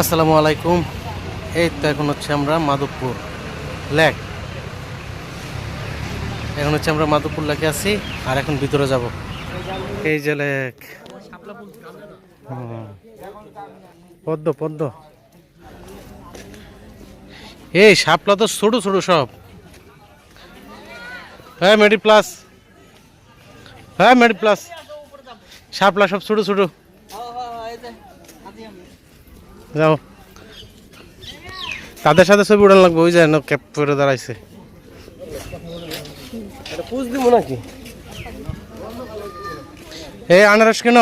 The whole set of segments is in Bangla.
আসসালামু আলাইকুম। এই তো এখন হচ্ছে আমরা মাধবপুর লেক। এখন হচ্ছে আমরা মাধবপুর লেকে আছি আর এখন ভিতরে যাব। এই যে লেক। পদ্ম পদ্ম। এই সাপলা তো ছোট ছোট সব। হ্যাঁ মেডি প্লাস। হ্যাঁ মেডি প্লাস। শাপলা সব ছোট ছোট। যাও। তাদের সাথে ছবি উড়ান লাগবে ওই যে না ক্যাপ করে দাঁড়াইছে। পুষ দিব নাকি? এই আনারস কেন?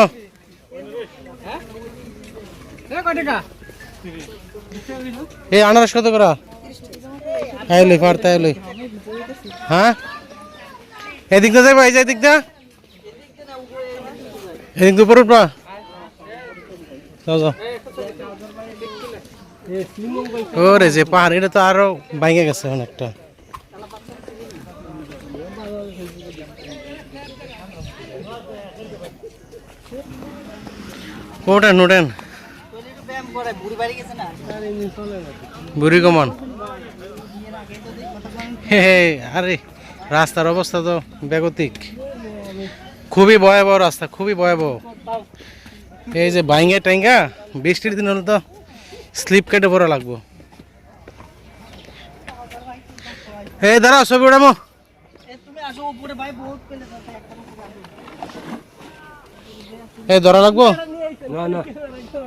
এই আনারস কত করা? লই পার তাই লই। হ্যাঁ? এদিক দিয়ে যাইবা এই যে এদিক দিয়ে। এদিক দিয়ে উপরে উঠবা। যাও যাও। ওরে যে পাহাড় এটা তো আরও ভাঙে গেছে অনেকটা। ওঠেন ওঠেন। বুড়ি কমান। হে, আরে রাস্তার অবস্থা তো বেগতিক। খুবই ভয়াবহ রাস্তা খুবই ভয়াবহ। এই যে বাইঙ্গা টাইঙ্গা বৃষ্টির দিন হলে তো। স্লিপ কেটে পরা লাগবো। এই দাঁড়া, ছবি উঠামো এই ধরা লাগবো?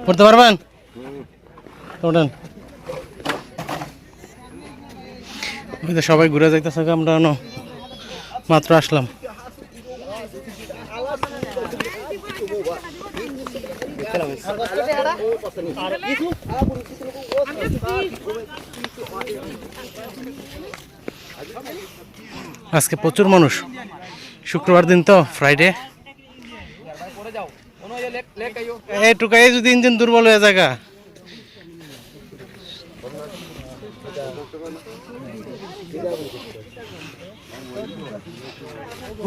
পড়তে পারবেন? ওঠেন সবাই ঘুরে যাইতেছে, আমরা মাত্র আসলাম। আজকে প্রচুর মানুষ। শুক্রবার দিন তো ফ্রাইডে এই টুকাই যদি ইঞ্জিন দুর্বল হয়ে জায়গা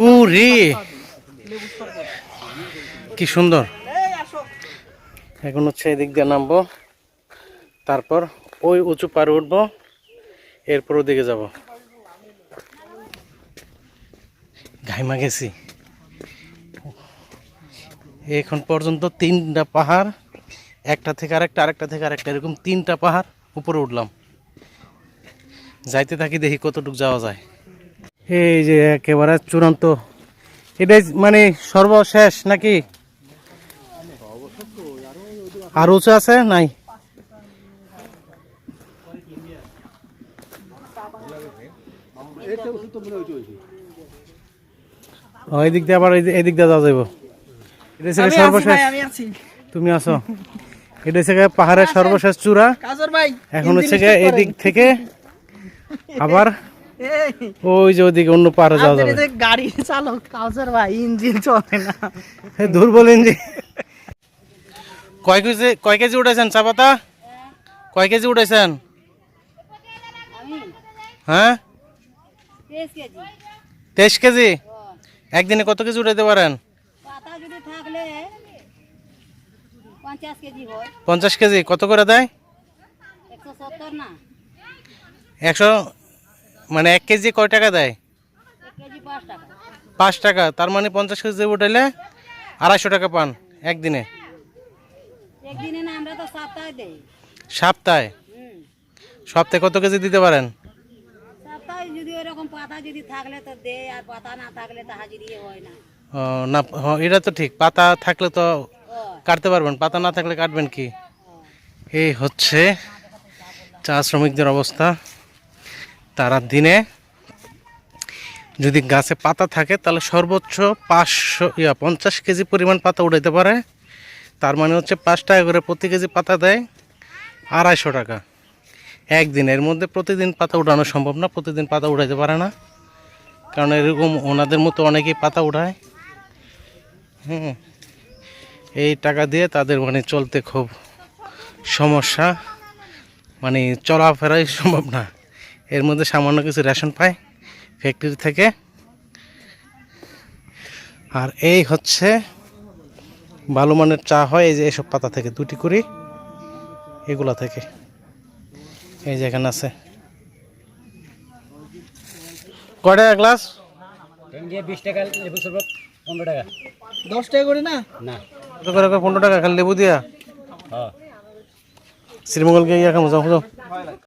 ও রে কি সুন্দর। এখন হচ্ছে এদিক দিয়ে নামবো। তারপর ওই উঁচু পারে উঠবো। এরপর ওদিকে যাব। ঘাইমা গেছি। এখন পর্যন্ত তিনটা পাহাড়, একটা থেকে আরেকটা আরেকটা থেকে আরেকটা, এরকম তিনটা পাহাড় উপরে উঠলাম। যাইতে থাকি দেখি কতটুকু যাওয়া যায়। এই যে একেবারে চূড়ান্ত। এটাই মানে সর্বশেষ নাকি? আর উঁচু আছে? নাই। ও, এদিক দিয়ে আবার এই- দিয়ে যাওয়া যাইব। এটা হচ্ছে সর্বশেষ তুমি আছো। এটা হচ্ছে পাহাড়ের সর্বশেষ চূড়া। এখন হচ্ছে এদিক থেকে আবার ওই যে ওদিকে অন্য পাহাড়ে যাওয়া যাবে। গাড়ি চালক কাজর ভাই ইঞ্জিন চলে না। দুর্বল ইঞ্জিন। কয় কেজি কয় কেজি উঠেছেন চা পাতা? কয় কেজি উঠেছেন হ্যাঁ? তেইশ কেজি? একদিনে কত কেজি উঠাইতে পারেন? পঞ্চাশ কেজি, কত করে দেয়? একশো মানে এক কেজি কয় টাকা দেয়? পাঁচ টাকা, তার মানে পঞ্চাশ কেজি উঠাইলে আড়াইশো টাকা পান একদিনে। একদিনে না আমরা তো সপ্তাহে দেই। সপ্তাহে? সপ্তাহে কত কেজি দিতে পারেন? সপ্তাহে যদি ওরকম পাতা যদি থাকলে তো দেয় আর পাতা না থাকলে তো হাজিরি হয় না। ও, না এটা তো ঠিক। পাতা থাকলে তো কাটতে পারবেন। পাতা না থাকলে কাটবেন কি? এই হচ্ছে চা শ্রমিকদের অবস্থা। তারা দিনে যদি গাছে পাতা থাকে তাহলে সর্বোচ্চ পাঁচশো ইয়া পঞ্চাশ কেজি পরিমাণ পাতা উঠাইতে পারে। তার মানে হচ্ছে পাঁচ টাকা করে প্রতি কেজি পাতা দেয় আড়াইশো টাকা। একদিন এর মধ্যে প্রতিদিন পাতা উঠানো সম্ভব না, প্রতিদিন পাতা উঠাইতে পারে না। কারণ এরকম ওনাদের মতো অনেকেই পাতা উঠায়। হুম, এই টাকা দিয়ে তাদের মানে চলতে খুব সমস্যা। মানে চলাফেরাই সম্ভব না। এর মধ্যে সামান্য কিছু রেশন পায় ফ্যাক্টরি থেকে। আর এই হচ্ছে ভালো মানের চা হয় এই যে এসব পাতা থেকে দুটি করি এগুলা থেকে। এই যে এখানে আছে। কয় টাকা গ্লাস? বিশ টাকা লেবু শরবত পনেরো টাকা। দশ টাকা করে না? না। কত করে করে পনেরো টাকা খালি লেবু দিয়া? হ্যাঁ। শ্রীমঙ্গল গিয়ে ইয়া খামো যাও যাও।